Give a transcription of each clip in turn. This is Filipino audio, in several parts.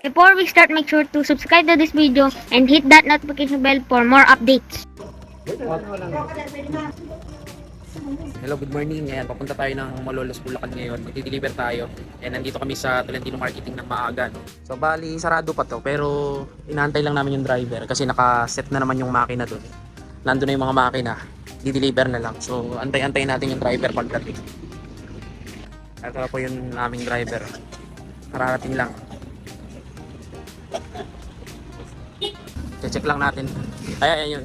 Before we start, make sure to subscribe to this video and hit that notification bell for more updates. Hello, good morning. Ayan, papunta tayo ng Malolos, Bulacan ngayon. Magdi-deliver tayo. And nandito kami sa Tolentino Marketing ng maaga. No? So, bali, sarado pa to. Pero, inaantay lang namin yung driver kasi naka-set na naman yung makina doon. Nandun na yung mga makina. Di-deliver na lang. So, antay-antay natin yung driver pagdating. Ito po yung aming driver. Kararating lang. Check lang natin. Ay, ayan yun.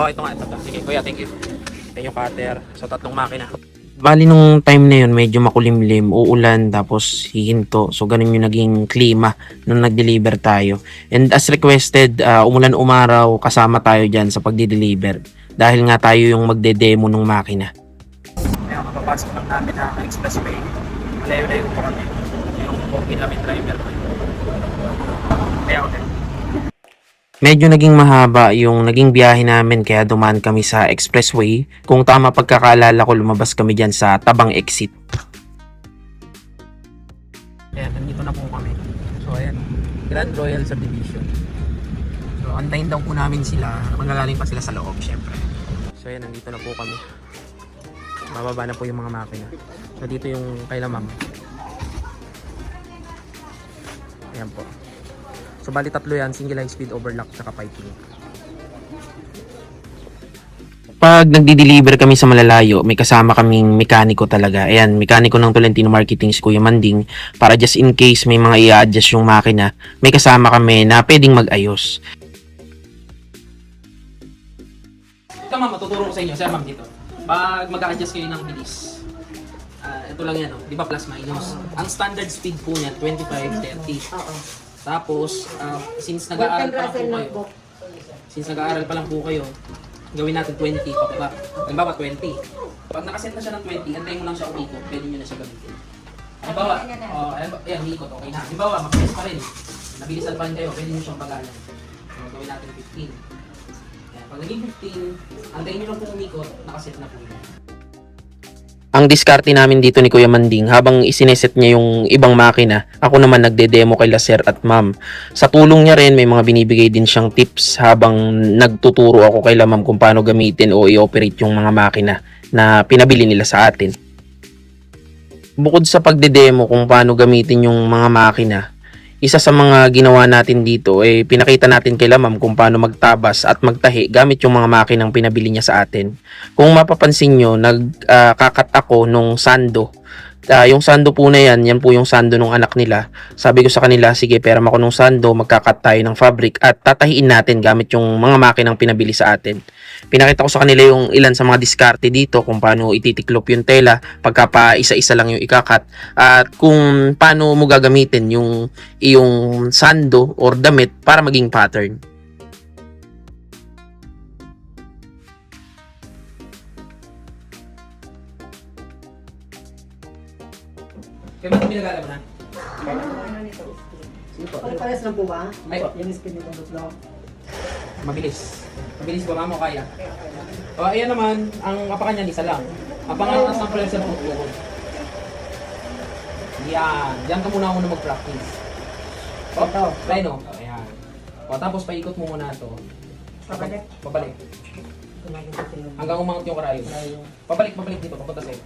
Oh, ito nga. Ito. Sige, kuya, thank you. Ito yung cutter. So, tatlong makina. Bali nung time na yun, medyo makulimlim, uulan, tapos hihinto. So, ganun yung naging klima nung nag-deliver tayo. And as requested, uh, umulan umaraw, kasama tayo dyan sa pagdi-deliver. Dahil nga tayo yung magde-demo ng makina. Kaya mapapasok lang namin na expressway. Malayo-layo po kami. Yung okay namin driver. Medyo naging mahaba yung naging biyahe namin kaya dumaan kami sa expressway. Kung tama pagkakaalala ko, lumabas kami dyan sa tabang exit. Ayan, nandito na po kami. So ayan, Grand Royal Subdivision. So antayin daw po namin sila. Magagaling pa sila sa loob, syempre. So ayan, nandito na po kami. Bababa na po yung mga makina. So dito yung kay ma'am. Ayan po. So bali tatlo yan, single high speed overlock tsaka piping. Pag nagdi-deliver kami sa malalayo, may kasama kaming mekaniko talaga. Ayan, mekaniko ng Tolentino Marketing si Kuya Manding para just in case may mga i-adjust yung makina, may kasama kami na pwedeng mag-ayos. Ito ma'am, matuturo ko sa inyo. Sir ma'am dito. Pag mag-adjust kayo ng bilis, ah, ito lang yan, oh. di ba plus minus? Ang standard speed po niya, 25, 30. Oo. Tapos, ah, since nag-aaral pa lang po kayo, since nag-aaral pa lang po kayo, gawin natin 20 pababa. Halimbawa 20. Pag nakaset na siya ng 20, antayin mo lang siya umikot, pwede nyo na siya gamitin. Halimbawa, oh, ayan, umikot, okay na. Halimbawa, mag-press pa rin. Nabilisan pa rin kayo, pwede nyo siyang bagalan. So, gawin natin 15. Ayan, pag naging 15, antayin nyo lang po umikot, nakaset na po yun. Ang diskarte namin dito ni Kuya Manding habang isineset niya yung ibang makina, ako naman nagde-demo kay Laser at Ma'am. Sa tulong niya rin, may mga binibigay din siyang tips habang nagtuturo ako kay Ma'am kung paano gamitin o i-operate yung mga makina na pinabili nila sa atin. Bukod sa pagde-demo kung paano gamitin yung mga makina, isa sa mga ginawa natin dito eh pinakita natin kay Ma'am kung paano magtabas at magtahi gamit yung mga makinang pinabili niya sa atin. Kung mapapansin nyo, nagkakat ako nung sando. Ah, yung sando po na yan, yan po yung sando ng anak nila. Sabi ko sa kanila, sige, pera ako nung sando, magkakat tayo ng fabric at tatahiin natin gamit yung mga makinang pinabili sa atin. Pinakita ko sa kanila yung ilan sa mga diskarte dito, kung paano ititiklop yung tela, pagka pa isa-isa lang yung ikakat, at kung paano mo gagamitin yung, yung sando or damit para maging pattern. Kaya ba't pinagala mo na? Pares lang po ba? Ay. Yung speed nito dutlo. Mabilis. Mabilis ba mo kaya? O, ayan naman, ang apakan niyan isa lang. Apangan ang sample sa pagpukod. Yan. Diyan ka muna muna mag-practice. O, Ito. try no. Ayan. O, tapos paikot mo muna ito. Pabalik. Pabalik. Hanggang umangat yung karayom. Pabalik, pabalik dito, papunta sa'yo.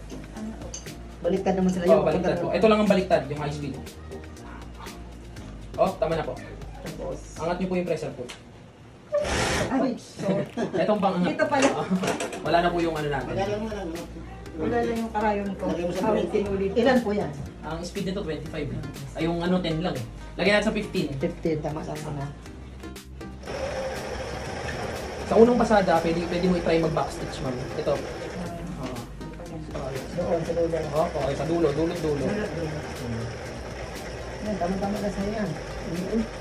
Baliktad naman sila O, baliktad po. Ito lang ang baliktad, yung high speed. O, tama na po. Tapos. Angat niyo po yung pressure po. Ay, so, Etong pang angat. Dito pala. Wala na po yung ano natin. wala lang yung karayon ko. Awit tinulit. Ilan po yan? Ang speed nito 25 eh. Ay yung ano 10 lang eh. Lagyan natin sa 15. 15, tama tama na. Sa unang pasada, pwede, pwede mo i-try mag-backstitch man. Ito. Oo. Doon, sa dulo. Oh, okay, sa dulo, dulo, dulo. Yan, tama-tama na sa'yo yan.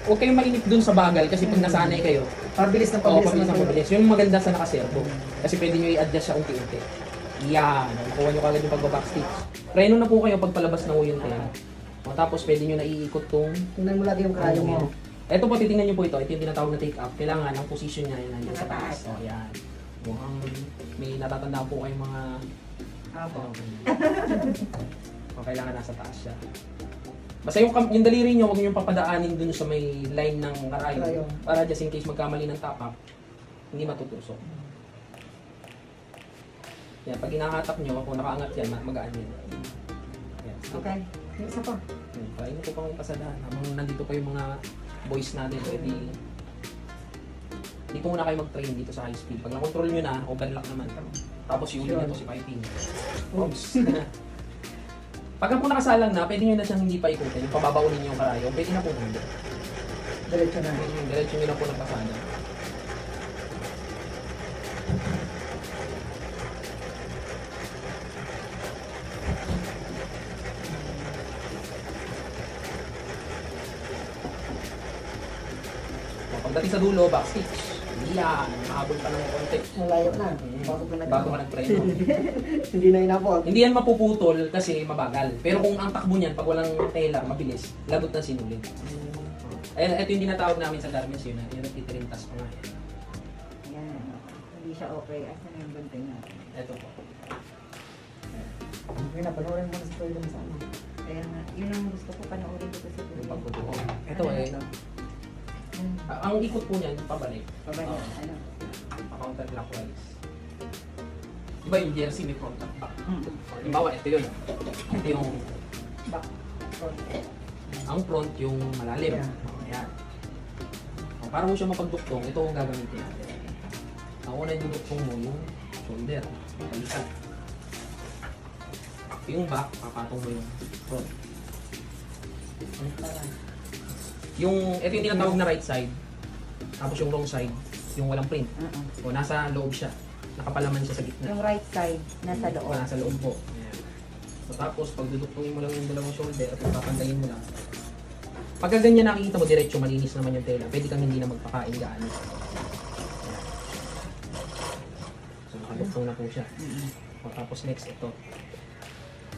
Huwag kayong mainip dun sa bagal kasi pag nasanay kayo, Pabilis na oo, pabilis pabilis na pabilis. Yung maganda sa nakaservo. Kasi pwede nyo i-adjust siya unti-unti. Yan. Nakuha nyo kagad yung pag-backstitch. Preno na po kayo pag palabas na po yung tail. O, tapos pwede nyo na iikot tong Tingnan mo lagi yung karayon mo. Ito po, titingnan nyo po ito. Ito yung tinatawag na take up. Kailangan ang position niya yan nandiyan sa taas. O, yan. Mukhang may natatandaan po kayong mga... Apo. O, kailangan nasa taas siya. Basta yung, kam- yung daliri nyo, huwag nyo yung papadaanin dun sa may line ng. Karayo. Para just in case magkamali ng tapak, hindi matutusok. Yan, pag inahatak nyo, kung nakaangat yan, ma- magaan yan. Yan. Okay. Yung isa pa. Hmm, Kainin ko pa yung pasadahan. Habang nandito pa yung mga boys natin, pwede... Dito muna kayo mag-train dito sa high speed. Pag na-control nyo na, open lock naman. Tapos yung ulit nito si piping. Oops. Pagka po nakasalang na, pwede nyo na siyang hindi pa ikutin. Yung pababaunin nyo yung karayo, pwede na po nandun. Diretso na. Yung diretso nyo na po ng pasada. O, Pagdating sa dulo, backstitch. Yan, mahabol pa ng konti. Malayo na. Bago ko Bago ka nag-try mo. Hindi na inabot. Hindi yan mapuputol kasi mabagal. Pero kung ang takbo niyan, pag walang tela, mabilis, lagot na sinulid. Ayan, ito yung tinatawag namin sa garments yun. Yung nagtitirintas pa nga. yan. Hindi siya okay. Asan yung bantay natin? Ito po. Hindi na, panoorin mo na sa toilet sa ano. Kaya nga, yun ang gusto ko panoorin dito sa Yung toilet. pagtutuko. Ito eh. Ah, Ang ikot po niyan, pabalik. Babalik. Oo. Ano? Pa-counter clockwise. Di ba yung jersey may front at back? Hmm. Halimbawa, ito yun. Ito yung, Back. Front. ang front yung malalim. Yeah. Ayan. O, para mo siya mapagduktong, ito ang gagamitin natin. Ang una yung duktong mo, yung shoulder. Yung balikat. Yung back, papatong mo yung front. Yung, ito yung tinatawag na right side. Tapos yung wrong side, yung walang print. Uh-uh. O, nasa loob siya. Nakapalaman siya sa gitna. Yung right side, nasa O, loob. nasa loob po. Ayan. So, tapos, pag duduktungin mo lang yung dalawang shoulder at papantangin mo lang. Pagka ganyan nakikita mo, diretso, malinis naman yung tela. Pwede kang hindi na magpakain gaano. Ayan. So, nakaduktong na po siya. O, tapos next, ito.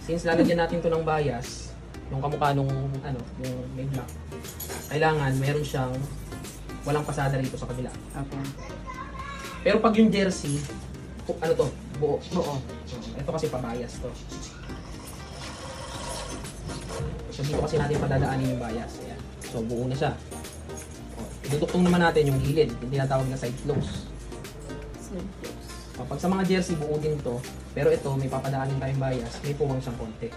Since lalagyan natin to ng bias, yung kamukha nung, ano, yung may black, kailangan meron siyang walang pasada rito sa kabila. Okay. Pero pag yung jersey, pu- ano to, buo. Oo. Ito kasi pabayas to. So dito kasi natin padadaanin yung bias. Ayan. So buo na siya. O, Iduduktong naman natin yung gilid, yung tinatawag na side close. O, pag sa mga jersey, buo din to. Pero ito, may papadaanin tayong bias, may puwang siyang konti.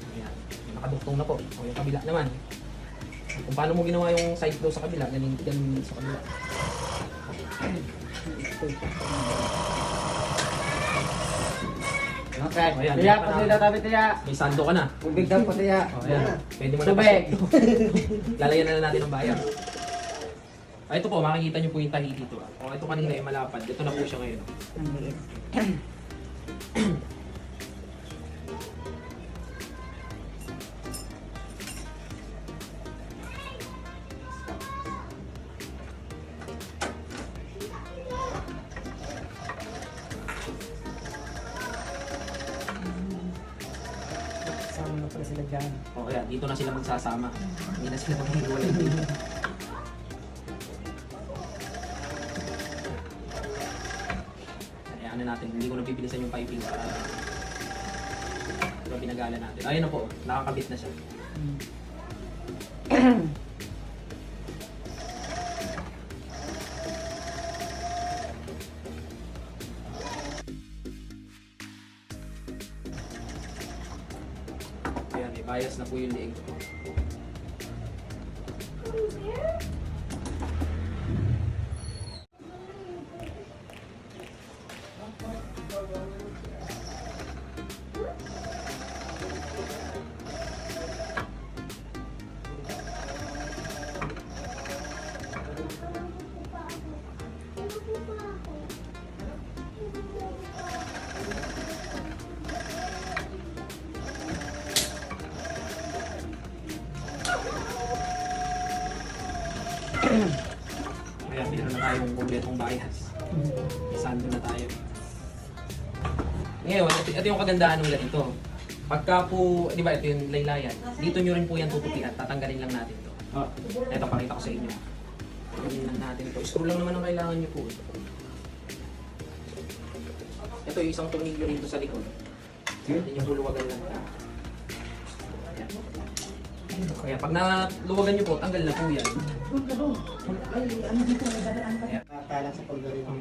Ayan. Nakaduktong na po. O yung kabila naman. Kung paano mo ginawa yung side close sa kabila, ganun, ganun din sa kabila. Okay. Ayan, Tiya, yan pa pati na. na tabi tiya. May sando ka na. Tubig daw po tiya. O, ayan. Pwede mo na Tubig. Lalagyan na lang natin ng bayang. Ah, ito po, makikita niyo po yung tahi dito. ah. O, ito kanina ay malapad. Ito na po siya ngayon. Ang liit. magsasama. Hindi na sila maghihiwalay. Kaya ano natin, hindi ko na bibilisan yung piping para binagala natin. Ayun na po, nakakabit na siya. Ayan, meron na tayong kompletong bias. Sando na tayo. Ngayon, ito, ito yung kagandahan ng ganito. Pagka po, di ba, ito yung laylayan. Dito nyo rin po yan tutupian. Tatanggalin lang natin to. Oh. Ito, pakita ko sa inyo. Tanggalin lang natin ito. Screw lang naman ang kailangan nyo po. Ito yung isang tornilyo rito sa likod. Hindi nyo huluwagan lang. Kaya pag naluwagan nyo po, tanggal na po yan. Ay, ano dito, nagdadaan pa. Kala sa pagdari ng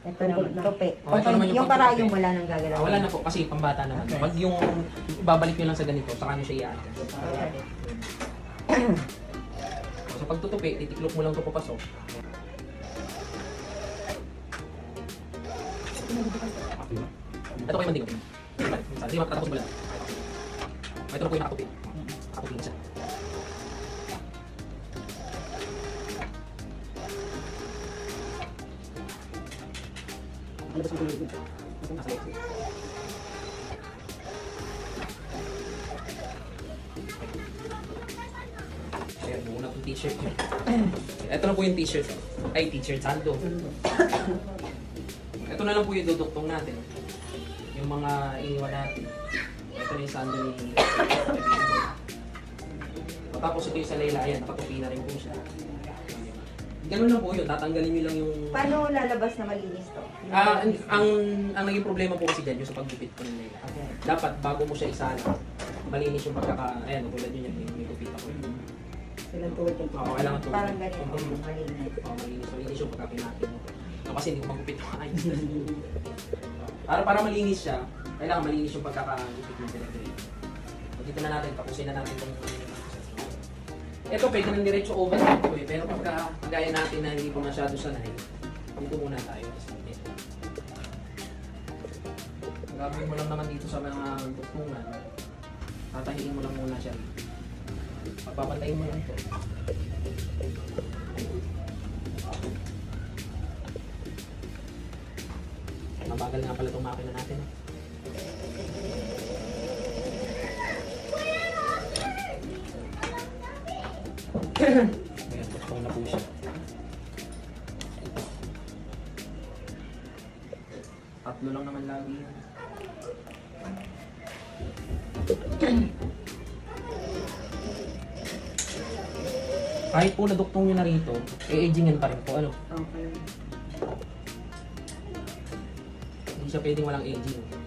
Ito na, tupi. Oh, ito naman yung yung pagtupi. karayong wala nang gagalaw. Ah, wala na po kasi pambata naman. Pag yung babalik nyo lang sa ganito, saka nyo siya i-add. So pag tutupi, titiklop mo lang ito papasok. Ito kayo mandig. Hindi makatapos mo lang. Ito na po yung nakatupi. Nakatupi na siya. Ano ba sa pagdari? Nasa loob. Ayan, muna itong t-shirt niya. Ito na po yung t-shirt. Ay, t-shirt, sando. Ito na lang po yung duduktong natin. Yung mga iniwan natin. Ito na yung sando ni Tapos ito yung sa Layla, ayan, nakatupi na rin po siya. Ganun lang po yun, tatanggalin nyo lang yung... Paano lalabas na malinis to? Ah, ang, ang ang naging problema po kasi dyan, yung sa paggupit ko ng. Okay. Dapat bago mo siya isala, malinis yung pagkaka... Ayan, tulad yun yan, may, gupit ako. Silang tuwid yung Oo, kailangan tuwid. Parang ganito, malinis. Oh, malinis, malinis yung pagkapinatin mo. No, kasi hindi ko magupit mo ayos. para para malinis siya, kailangan malinis yung pagkakagupit dire-dire. So, dito na natin, tapusin na natin itong ito, pwede nang diretso over dito eh. Pero pagka gaya natin na hindi pa masyado sanay, dito muna tayo. Gagawin mo lang naman dito sa mga tuktungan, tatahiin mo lang muna siya. Pagpapantayin mo lang ito. Mabagal nga pala itong makina natin. Ayan, Tatlo lang naman lagi. Kahit po naduktong nyo na rito, i-agingan pa rin po. Ano? Okay. Hindi siya pwedeng walang aging.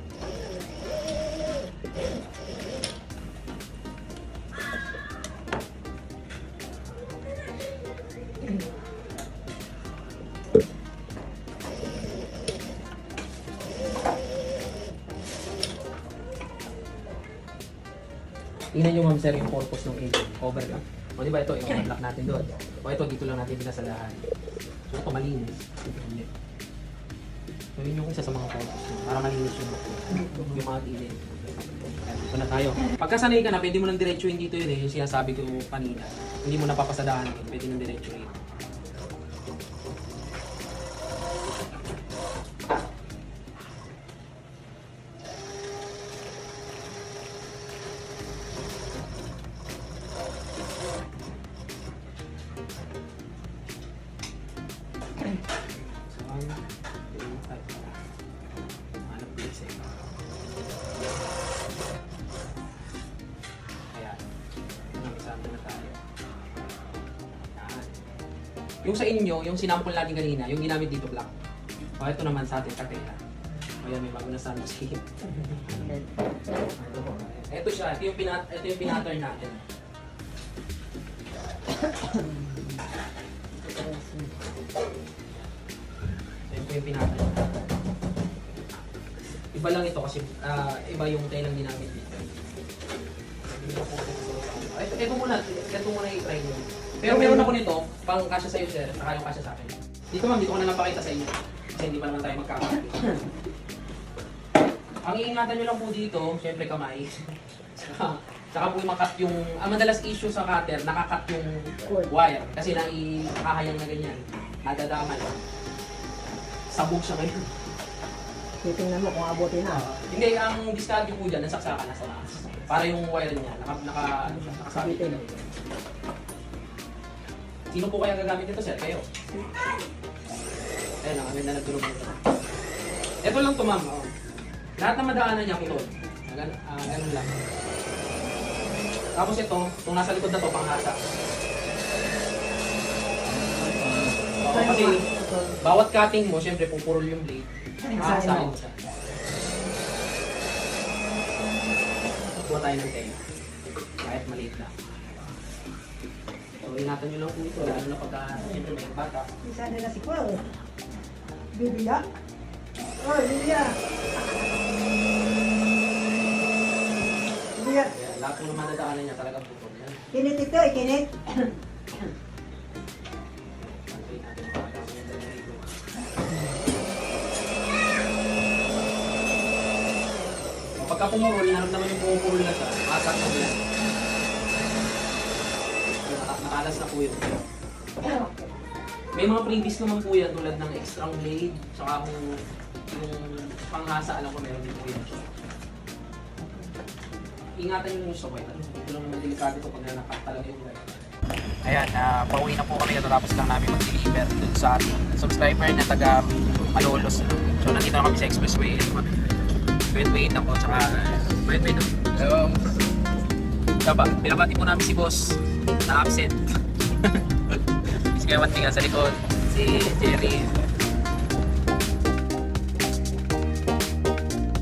Tingnan nyo ma'am sir yung purpose ng aging. Cover lang. O di ba ito, yung unlock natin doon. O ito, dito lang natin pinasalahan. So ito malinis. So yun yung isa sa mga purpose mo. Para malinis yung mo. Yung mga gilid. Ito na tayo. Pagka sanay ka na, pwede mo nang diretsuhin dito yun eh. Yung sinasabi ko kanina. Hindi mo napapasadahan yun. Pwede nang diretsuhin. Yung sa inyo, yung sinample natin kanina, yung ginamit dito black. O ito naman sa atin, kakela. O yan, may bago na sana si Ito siya, ito yung, pinat ito yung pinattern natin. Ito yung pinattern. Iba lang ito kasi ah, iba yung kailang ginamit dito. Ito, ito muna, ito muna i-try nyo. Pero meron ako nito, pang kasya sa'yo sir, saka yung kasya sa akin. Dito ma'am, dito ko na lang pakita sa inyo. Kasi hindi pa naman tayo magkakapit. Ang iingatan nyo lang po dito, syempre kamay. Saka, saka po yung makat yung, ang madalas issue sa cutter, nakakat yung wire. Kasi naihahayang na ganyan. Nadadaman. Sabog siya ngayon. Titingnan mo kung abutin na. Hindi, ang discard po dyan, nasaksakan na sa taas. Para yung wire niya, naka, naka, ano nakasabit na. Sino po kaya gagamit nito, sir? Kayo? Ayan, ang ganda ng tulog nito. Ito lang to, ma'am. Lahat na madaanan niya, kulot. Gan uh, ganun lang. Tapos ito, itong nasa likod na to, panghasa. Oo, kasi bawat cutting mo, syempre pupurol yung blade. Panghasa ah, mo siya. Kuha tayo ng tayo. Kahit maliit lang. So, ingatan nyo lang po ito, lalo na pagka, siyempre may bata. Isa nila si Paul. Bibia. Oh, Bibia. Bibia. Kaya lahat po ng madadaanan niya talagang putol yan. Kinit ito, eh, kinit. Yung Pagka pumurol, naramdaman yung pumupurol na siya, masak na yan. Nakalas na po. May mga previous naman po yan tulad ng extra blade, tsaka kung yung panghasa, alam ko meron din po. Ingatan nyo yung sokwet. Ito lang naman delikado ito pag nanakat talaga yung light. Ayan, uh, pauwi na po kami natapos lang namin mag-deliver dun sa ating subscriber na taga Malolos. ano. So nandito na kami sa expressway. Wait, wait ako, tsaka wait, wait. So, Diba, binabati po namin si boss na absent. si Kaya Wantinga sa likod, si Jerry,